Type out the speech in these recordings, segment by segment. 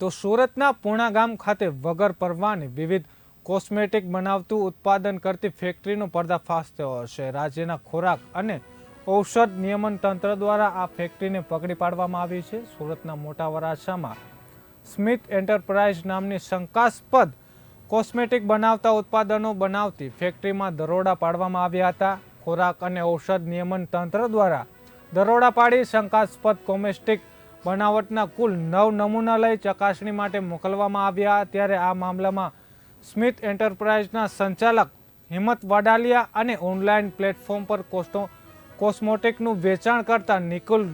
તો સુરતના પૂણા ગામ ખાતે વગર પરવાને વિવિધ કોસ્મેટિક બનાવતું ઉત્પાદન કરતી ફેક્ટરીનો પર્દાફાશ થયો છે. રાજ્યના ખોરાક અને ઔષધ નિયમન તંત્ર દ્વારા આ ફેક્ટરીને પકડી પાડવામાં આવી છે. સુરતના મોટા વરાછામાં સ્મિથ એન્ટરપ્રાઇઝ નામની શંકાસ્પદ કોસ્મેટિક બનાવતા ઉત્પાદનો બનાવતી ફેક્ટરીમાં દરોડા પાડવામાં આવ્યા હતા. ખોરાક અને ઔષધ નિયમન તંત્ર દ્વારા દરોડા પાડી શંકાસ્પદ કોમેસ્ટિક બનાવટના કુલ નવ નમૂના લઈ ચકાસણી માટે મોકલવામાં આવ્યા. ત્યારે આ મામલામાં સ્મિથ એન્ટરપ્રાઇઝના સંચાલક હિંમત વડાલિયા અને ઓનલાઈન પ્લેટફોર્મ પર કોસ્ટો, કોસ્મોટિકનું વેચાણ કરતા નિકુલ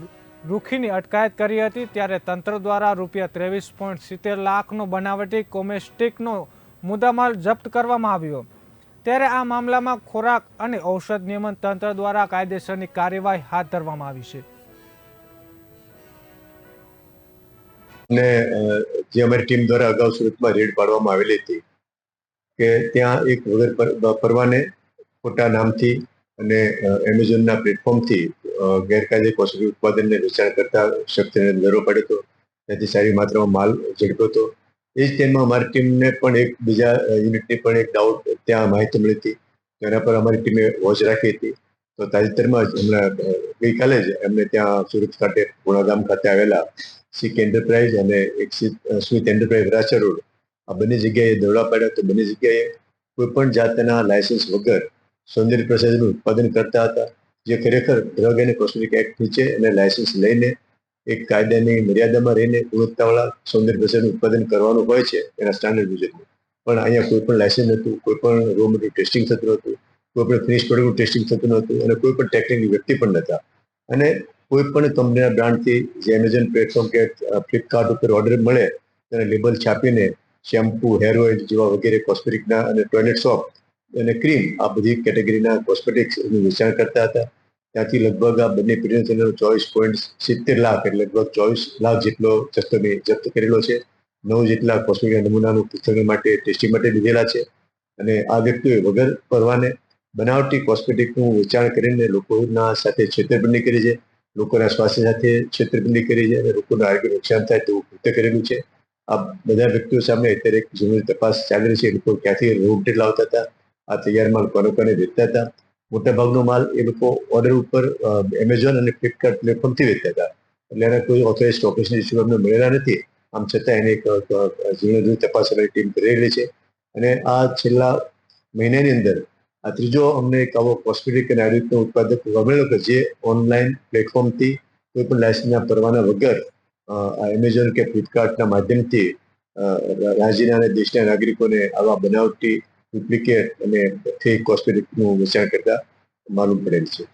રૂખીની અટકાયત કરી હતી. ત્યારે તંત્ર દ્વારા રૂપિયા ત્રેવીસ પોઈન્ટ સિત્તેર લાખનો બનાવટી કોમેસ્ટિકનો મુદ્દામાલ જપ્ત કરવામાં આવ્યો. ત્યારે આ મામલામાં ખોરાક અને ઔષધ નિયમન તંત્ર દ્વારા કાયદેસરની કાર્યવાહી હાથ ધરવામાં આવી છે. અ, જે અમારી ટીમ દ્વારા અગાઉ સુરતમાં રેડ પાડવામાં આવેલી હતી કે ત્યાં એક વગર પરવાને ખોટા નામથી અને એમેઝોનના પ્લેટફોર્મથી ગેરકાયદે કોસરી ઉત્પાદનને વેચાણ કરતા શખ્સને દરો પડ્યો હતો. ત્યાંથી સારી માત્રામાં માલ ઝડપ્યો હતો. એ જ ટાઈમમાં અમારી ટીમને પણ એક બીજા યુનિટની પણ એક ડાઉટ ત્યાં માહિતી મળી હતી. તેના પર અમારી ટીમે વોચ રાખી હતી. તો તાજેતરમાં જ હમણાં ગઈકાલે જ એમને ત્યાં સુરત ખાતે ગુણાગામ ખાતે આવેલા સિક એન્ટરપ્રાઇઝ અને એક સ્મિથ એન્ટરપ્રાઇઝ વરાછા રોડ આ બંને જગ્યાએ દોડા પાડ્યા તો બંને જગ્યાએ કોઈ પણ જાતના લાયસન્સ વગર સૌંદર્ય પ્રસાધનનું ઉત્પાદન કરતા હતા. જે ખરેખર ડ્રગ અને કોસ્મેટિક એક્ટ નીચે અને લાયસન્સ લઈને એક કાયદાની મર્યાદામાં રહીને ગુણવત્તાવાળા સૌંદર્ય પ્રસાધનનું ઉત્પાદન કરવાનું હોય છે એના સ્ટાન્ડર્ડ મુજબનું પણ અહીંયા કોઈ પણ લાયસન્સ નહોતું, કોઈ પણ રો મટીરિયલ ટેસ્ટિંગ થતું નહોતું, કોઈ પણ ફિનિશ પ્રોડક્ટનું ટેસ્ટિંગ થતું નહોતું અને કોઈ પણ ટેકનિકલ વ્યક્તિ પણ નહોતા. અને કોઈ પણ કંપનીના બ્રાન્ડથી જે એમેઝોન પ્લેટફોર્મ કે ફ્લિપકાર્ટ ઉપર ઓર્ડર મળે, તેને લેબલ છાપીને શેમ્પુ હેર ઓઇલ જેવા વગેરે કોસ્મેટિકના અને ટોયલેટ સોપ અને ક્રીમ આ બધી કેટેગરીના કોસ્મેટિક્સનું વેચાણ કરતા હતા. ત્યાંથી લગભગ આ બંને પીરિયડ ચોવીસ પોઈન્ટ સિત્તેર લાખ એટલે લગભગ ચોવીસ લાખ જેટલો જથ્થો મેં જપ્ત કરેલો છે. નવ જેટલા કોસ્મેટિક નમૂનાનું પુસ્તક માટે ટેસ્ટિંગ માટે લીધેલા છે. અને આ વ્યક્તિઓએ વગર પરવાને બનાવટી કોસ્મેટિકનું વેચાણ કરીને લોકોના સાથે છેતરપિંડી કરી છે. લોકોના સ્વાસ્થ્ય સાથે છેતરપિંડી કરી છે અને લોકોનું આરોગ્ય નુકસાન થાય તેવું કૃત્ય કરેલું છે. આ બધા વ્યક્તિઓ સામે અત્યારે એક જૂની તપાસ ચાલી રહી છે. લોકો ક્યાંથી રોગ લાવતા હતા? આ તૈયાર માલ કોને વેચતા હતા? મોટાભાગનો માલ એ લોકો ઓર્ડર ઉપર એમેઝોન અને ફ્લિપકાર્ટ પ્લેટફોર્મથી વેચતા હતા. એટલે એના કોઈ ઓથોરાઇઝ સ્ટોકેશની ઇસ્યુ અમને મળેલા નથી. આમ છતાં એને એક ઝીણી ઝીણી તપાસ ટીમ કરી રહી છે. અને આ છેલ્લા મહિનાની અંદર આ ત્રીજો અમને એક આવો કોસ્મેટિક અને આયુર્વેદનો ઉત્પાદક ગમેલો કે જે ઓનલાઈન પ્લેટફોર્મથી કોઈ પણ લાયસન્સના પરવાના વગર આ એમેઝોન કે ફ્લિપકાર્ટના માધ્યમથી રાજ્યના અને દેશના નાગરિકોને આવા બનાવટી ડુપ્લિકેટ અને ફેક કોસ્મેટિકનું વેચાણ કરતા માલુમ પડેલ છે.